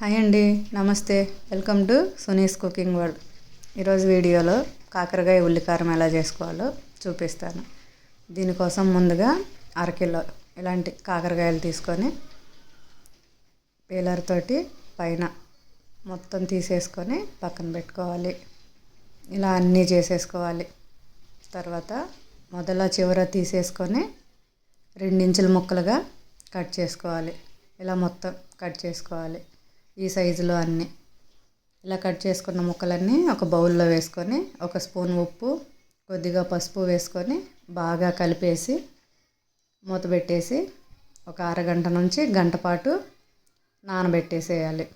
Hi అండి నమస్తే. Welcome to Suni's cooking world. ఈరోజు వీడియోలో కాకరకాయ ఉల్లికారం ఎలా చేసుకోవాలో చూపిస్తాను. దీనికోసం ముందుగా అరకిలో ఇలాంటి కాకరకాయలు తీసుకొని పీలర్ తోటి పైన మొత్తం తీసేసుకొని పక్కన పెట్టుకోవాలి. ఇలా అన్నీ చేసేసుకోవాలి. తర్వాత మొదల చివర తీసేసుకొని రెండించుల ముక్కలుగా కట్ చేసుకోవాలి. ఇలా మొత్తం కట్ చేసుకోవాలి. ఈ సైజులో అన్నీ. ఇలా కట్ చేసుకున్న ముక్కలన్నీ ఒక బౌల్లో వేసుకొని ఒక స్పూన్ ఉప్పు కొద్దిగా పసుపు వేసుకొని బాగా కలిపేసి మూత పెట్టేసి ఒక అరగంట నుంచి గంట పాటు నానబెట్టేసేయాలి.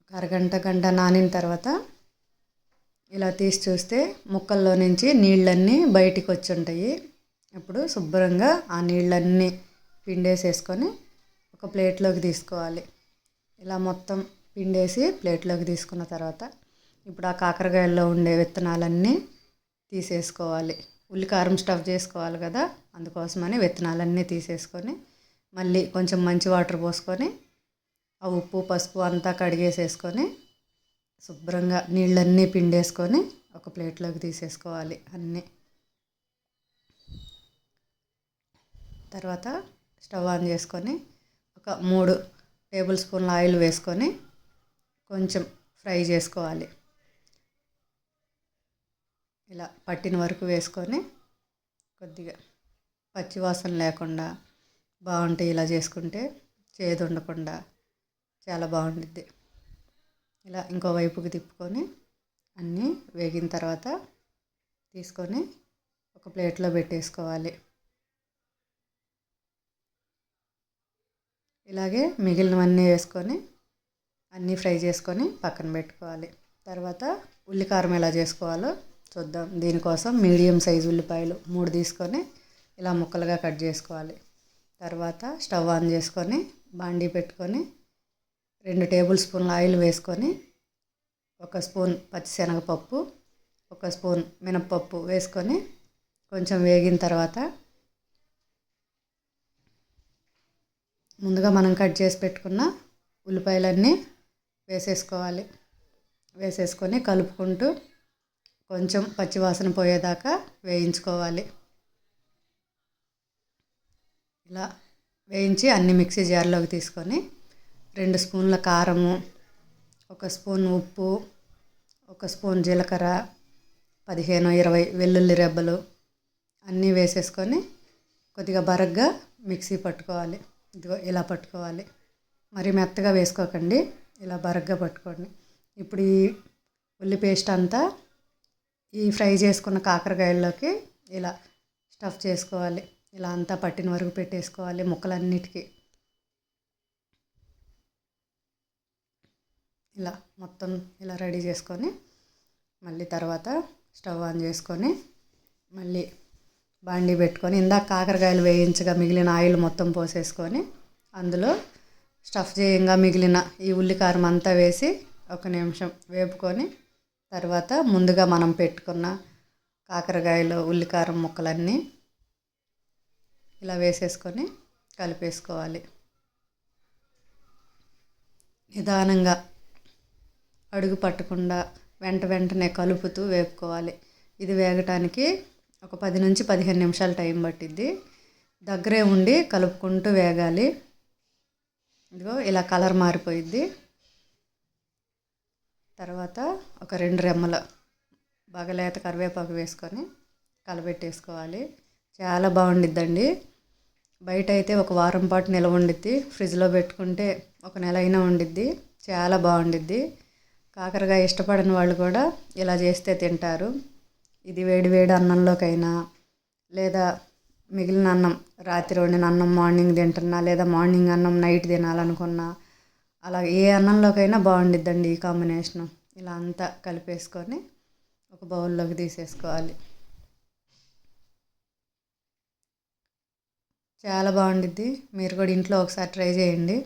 ఒక అరగంట గంట నానిన తర్వాత ఇలా తీసి చూస్తే ముక్కల్లో నుంచి నీళ్ళన్నీ బయటికి వచ్చి ఉంటాయి. ఇప్పుడు శుభ్రంగా ఆ నీళ్ళన్నీ పిండేసేసుకొని ఒక ప్లేట్లోకి తీసుకోవాలి. ఇలా మొత్తం పిండేసి ప్లేట్లోకి తీసుకున్న తర్వాత ఇప్పుడు ఆ కాకరకాయల్లో ఉండే విత్తనాలన్నీ తీసేసుకోవాలి. ఉల్లికారం స్టఫ్ చేసుకోవాలి కదా అందుకోసమని విత్తనాలన్నీ తీసేసుకొని మళ్ళీ కొంచెం మంచి వాటర్ పోసుకొని ఆ ఉప్పు పసుపు అంతా కడిగేసేసుకొని శుభ్రంగా నీళ్ళన్నీ పిండేసుకొని ఒక ప్లేట్లోకి తీసేసుకోవాలి అన్నీ. తర్వాత స్టవ్ ఆన్ చేసుకొని ఒక మూడు టేబుల్ స్పూన్ల ఆయిల్ వేసుకొని కొంచెం ఫ్రై చేసుకోవాలి. ఇలా పట్టిన వరకు వేసుకొని కొద్దిగా పచ్చివాసన లేకుండా బాగుంటాయి ఇలా చేసుకుంటే చేదు ఉండకుండా చాలా బాగుంటుంది ఇలా ఇంకో వైపుకి తిప్పుకొని అన్నీ వేగిన తర్వాత తీసుకొని ఒక ప్లేట్లో పెట్టేసుకోవాలి. ఇలాగే మిగిలినవన్నీ వేసుకొని అన్నీ ఫ్రై చేసుకొని పక్కన పెట్టుకోవాలి. తర్వాత ఉల్లికారం ఎలా చేసుకోవాలో చూద్దాం. దీనికోసం మీడియం సైజు ఉల్లిపాయలు మూడు తీసుకొని ఇలా ముక్కలుగా కట్ చేసుకోవాలి. తర్వాత స్టవ్ ఆన్ చేసుకొని బాండీ పెట్టుకొని రెండు టేబుల్ స్పూన్ల ఆయిల్ వేసుకొని ఒక స్పూన్ పచ్చిశనగపప్పు ఒక స్పూన్ మినప్పప్పు వేసుకొని కొంచెం వేగిన తర్వాత ముందుగా మనం కట్ చేసి పెట్టుకున్న ఉల్లిపాయలన్నీ వేసేసుకోవాలి. వేసేసుకొని కలుపుకుంటూ కొంచెం పచ్చివాసన పోయేదాకా వేయించుకోవాలి. ఇలా వేయించి అన్ని మిక్సీ జార్లోకి తీసుకొని రెండు స్పూన్ల కారము ఒక స్పూన్ ఉప్పు ఒక స్పూన్ జీలకర్ర పదిహేను ఇరవై వెల్లుల్లి రెబ్బలు అన్నీ వేసేసుకొని కొద్దిగా బరగ్గా మిక్సీ పట్టుకోవాలి. ఇదిగో ఇలా పట్టుకోవాలి. మరి మెత్తగా వేసుకోకండి. ఇలా బరగ్గా పట్టుకోండి. ఇప్పుడు ఈ ఉల్లి పేస్ట్ అంతా ఈ ఫ్రై చేసుకున్న కాకరకాయల్లోకి ఇలా స్టఫ్ చేసుకోవాలి. ఇలా అంతా పట్టిన వరకు పెట్టేసుకోవాలి ముక్కలన్నిటికీ. ఇలా మొత్తం ఇలా రెడీ చేసుకొని మళ్ళీ తర్వాత స్టవ్ ఆన్ చేసుకొని మళ్ళీ బాండీ పెట్టుకొని ఇందాక కాకరకాయలు వేయించగా మిగిలిన ఆయిల్ మొత్తం పోసేసుకొని అందులో స్టఫ్ చేయంగా మిగిలిన ఈ ఉల్లికారం అంతా వేసి ఒక నిమిషం వేపుకొని తర్వాత ముందుగా మనం పెట్టుకున్న కాకరకాయలు ఉల్లికారం ముక్కలన్నీ ఇలా వేసేసుకొని కలిపేసుకోవాలి. నిదానంగా అడుగు పట్టకుండా వెంట వెంటనే కలుపుతూ వేపుకోవాలి. ఇది వేగటానికి ఒక పది నుంచి పదిహేను నిమిషాలు టైం పట్టిద్ది. దగ్గరే ఉండి కలుపుకుంటూ వేగాలి. ఇదిగో ఇలా కలర్ మారిపోయిద్ది. తర్వాత ఒక రెండు రెమ్మల బాగా లేత కరివేపాకు వేసుకొని కలబెట్టేసుకోవాలి. చాలా బాగుండిద్దండి. బయట అయితే ఒక వారం పాటు నిలవ ఉండిద్ది. ఫ్రిడ్జ్లో పెట్టుకుంటే ఒక నెల అయినా ఉండిద్ది. చాలా బాగుండిద్ది. కాకరకాయ ఇష్టపడని వాళ్ళు కూడా ఇలా చేస్తే తింటారు. ఇది వేడి వేడి అన్నంలోకైనా లేదా మిగిలిన అన్నం రాత్రి వండిన అన్నం మార్నింగ్ తింటున్నా లేదా మార్నింగ్ అన్నం నైట్ తినాలనుకున్నా అలా ఏ అన్నంలోకైనా బాగుండిద్దండి ఈ కాంబినేషను. ఇలా అంతా కలిపేసుకొని ఒక బౌల్లోకి తీసేసుకోవాలి. చాలా బాగుండిద్ది. మీరు కూడా ఇంట్లో ఒకసారి ట్రై చేయండి.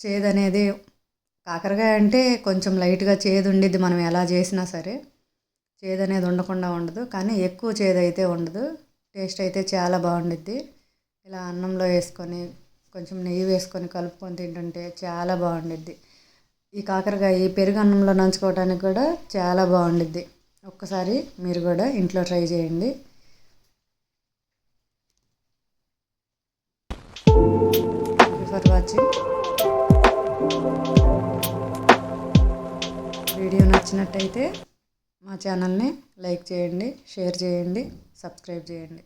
చేదు అనేది కాకరకాయ అంటే కొంచెం లైట్గా చేదు ఉండిద్ది మనం ఎలా చేసినా సరే. చేదు అనేది ఉండకుండా ఉండదు. కానీ ఎక్కువ చేదు అయితే ఉండదు. టేస్ట్ అయితే చాలా బాగుండిద్ది. ఇలా అన్నంలో వేసుకొని కొంచెం నెయ్యి వేసుకొని కలుపుకొని తింటుంటే చాలా బాగుండిద్ది. ఈ కాకరకాయ ఈ పెరుగు అన్నంలో నంచుకోవడానికి కూడా చాలా బాగుండిద్ది. ఒక్కసారి మీరు కూడా ఇంట్లో ట్రై చేయండి. ఫర్ వాచింగ్ నచ్చినట్టయితే మా ఛానల్ని లైక్ చేయండి షేర్ చేయండి సబ్స్క్రైబ్ చేయండి.